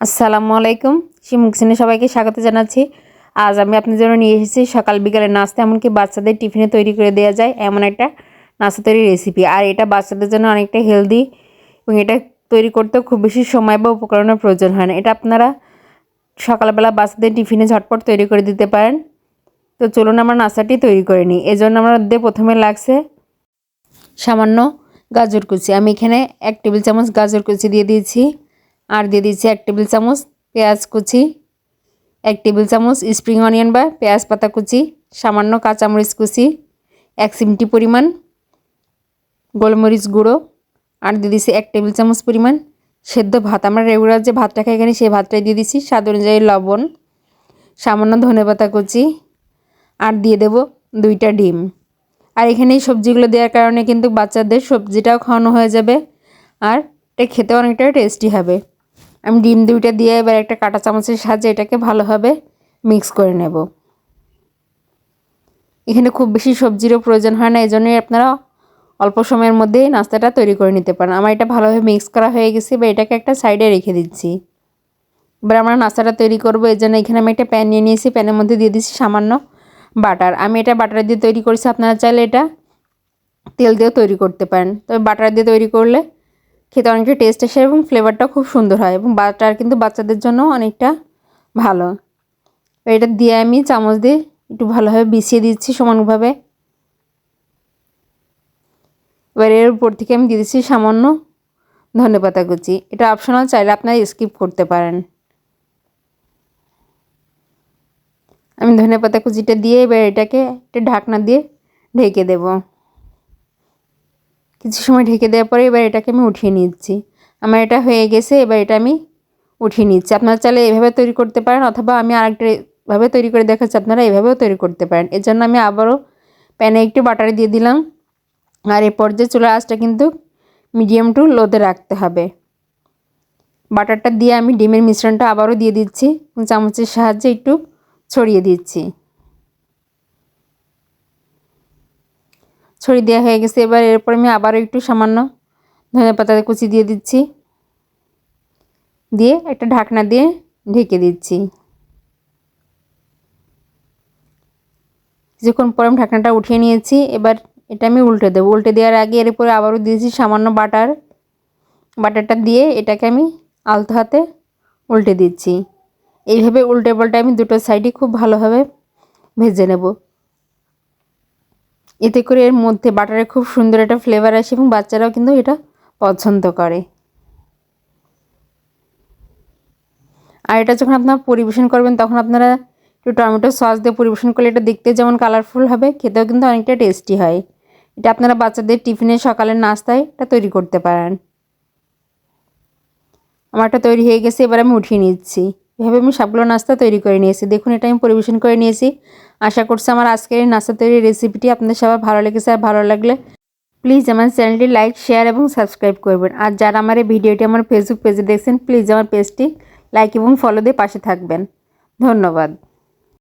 আসসালামু আলাইকুম। শিমুকসিনে সবাইকে স্বাগত জানাচ্ছি। আজ আমি আপনাদের জন্য নিয়ে এসেছি সকাল বিকালে নাস্তা, এমনকি বাচ্চাদের টিফিনে তৈরি করে দেওয়া যায় এমন একটা নাস্তা তৈরি রেসিপি আর এটা বাচ্চাদের জন্য অনেকটা হেলদি এবং এটা তৈরি করতেও খুব বেশি সময় বা উপকরণের প্রয়োজন হয় না। এটা আপনারা সকালবেলা বাচ্চাদের টিফিনে ঝটপট তৈরি করে দিতে পারেন। তো চলুন আমরা নাস্তাটি তৈরি করে নিই। এই জন্য আমাদের প্রথমে লাগছে সামান্য গাজর কুচি। আমি এখানে এক টেবিল চামচ গাজর কুচি দিয়ে দিয়েছি। আর দিয়ে দিচ্ছি এক টেবিল চামচ পেঁয়াজ কুচি, এক টেবিল চামচ স্প্রিং অনিয়ন বা পেঁয়াজ পাতা কুচি, সামান্য কাঁচামরিচ কুচি, এক সিমটি পরিমাণ গোলমরিচ গুঁড়ো আর দিয়ে দিচ্ছি এক টেবিল চামচ পরিমাণ সেদ্ধ ভাত। আমরা রেগুলার যে ভাতটা খাই এখানে সেই ভাতটাই দিয়ে দিচ্ছি। স্বাদ অনুযায়ী লবণ, সামান্য ধনে পাতা কুচি আর দিয়ে দেব দুইটা ডিম। আর এখানে এই সবজিগুলো দেওয়ার কারণে কিন্তু বাচ্চাদের সবজিটাও খাওয়ানো হয়ে যাবে আর এটা খেতে অনেকটা টেস্টি হবে। আমি ডিম দুইটা দিয়ে এবার একটা কাঁটা চামচের সাহায্যে এটাকে ভালোভাবে মিক্স করে নেব। এখানে খুব বেশি সবজিরও প্রয়োজন হয় না এই জন্যই আপনারা অল্প সময়ের মধ্যেই নাস্তাটা তৈরি করে নিতে পারেন। আমার এটা ভালোভাবে মিক্স করা হয়ে গেছে বা এটাকে একটা সাইডে রেখে দিচ্ছি। এবার আমরা নাস্তাটা তৈরি করব এই জন্য এখানে আমি একটা প্যান নিয়ে নিয়েছি। প্যানের মধ্যে দিয়ে দিচ্ছি সামান্য বাটার আমি এটা বাটার দিয়ে তৈরি করেছি, আপনারা চাইলে এটা তেল দিয়েও তৈরি করতে পারেন। তবে বাটার দিয়ে তৈরি করলে খেতে অনেকটা টেস্ট আসে এবং ফ্লেভারটাও খুব সুন্দর হয় এবং বাটার কিন্তু বাচ্চাদের জন্য অনেকটা ভালো। এটা দিয়ে আমি চামচ দিয়ে একটু ভালোভাবে বিছিয়ে দিচ্ছি সমানভাবে। এবার এর উপর থেকে আমি দিয়ে দিচ্ছি সামান্য ধনে পাতা কুচি। এটা অপশনাল চাইলে আপনারা স্কিপ করতে পারেন। আমি ধনে পাতা কুচিটা দিয়ে এবার এটাকে একটা ঢাকনা দিয়ে ঢেকে দেবো। কিছু সময় ঢেকে দেওয়ার পরে এবার এটাকে আমি উঠিয়ে নিচ্ছি। আমার এটা হয়ে গেছে, এবার এটা আমি উঠিয়ে নিচ্ছি। আপনারা চাইলে এভাবে তৈরি করতে পারেন, অথবা আমি আরেকটাভাবে তৈরি করে দেখাচ্ছি, আপনারা এভাবেও তৈরি করতে পারেন। এর জন্য আমি আবারও প্যানে একটু বাটার দিয়ে দিলাম। আর এ পর্যায়ে চুলার আঁচটা কিন্তু মিডিয়াম টু লোতে রাখতে হবে। বাটারটা দিয়ে আমি ডিমের মিশ্রণটা আবারও দিয়ে দিচ্ছি। চামচের সাহায্যে একটু ছড়িয়ে দিচ্ছি। ছড়িয়ে দেওয়া হয়ে গেছে। এবার এরপর আমি আবারও একটু সামান্য ধনে পাতা কুচি দিয়ে দিচ্ছি। দিয়ে একটা ঢাকনা দিয়ে ঢেকে দিচ্ছি। কিছুক্ষণ পর আমি ঢাকনাটা উঠিয়ে নিয়েছি। এবার এটা আমি উল্টে দেবো। উল্টে দেওয়ার আগে এর উপরে আবারও দিয়েছি সামান্য বাটার। বাটারটা দিয়ে এটাকে আমি আলতো হাতে উল্টে দিচ্ছি। এইভাবে উল্টে পাল্টে আমি দুটো সাইডই খুব ভালোভাবে ভেজে নেব। এতে করে এর মধ্যে বাটারে খুব সুন্দর একটা ফ্লেভার আসে এবং বাচ্চারাও কিন্তু এটা পছন্দ করে। আর এটা যখন আপনারা পরিবেশন করবেন, তখন আপনারা একটু টমেটো সস দিয়ে পরিবেশন করলে এটা দেখতে যেমন কালারফুল হবে, খেতেও কিন্তু অনেকটা টেস্টি হয়। এটা আপনারা বাচ্চাদের টিফিনে সকালের নাস্তায় এটা তৈরি করতে পারেন। আমারটা তৈরি হয়ে গেছে, এবার আমি উঠিয়ে নিচ্ছি। এভাবে আমি সবগুলো নাস্তা তৈরি করে নিয়েছি। দেখুন, এটা আমি পরিবেশন করে নিয়েছি। আশা করছি আমার আজকের এই নাস্তা তৈরির রেসিপিটি আপনাদের সবার ভালো লেগেছে আর ভালো লাগলে প্লিজ আমার চ্যানেলটি লাইক শেয়ার এবং সাবস্ক্রাইব করবেন। আর যারা আমার এই ভিডিওটি আমার ফেসবুক পেজে দেখছেন প্লিজ আমার পেজটি লাইক এবং ফলো দিয়ে পাশে থাকবেন। ধন্যবাদ।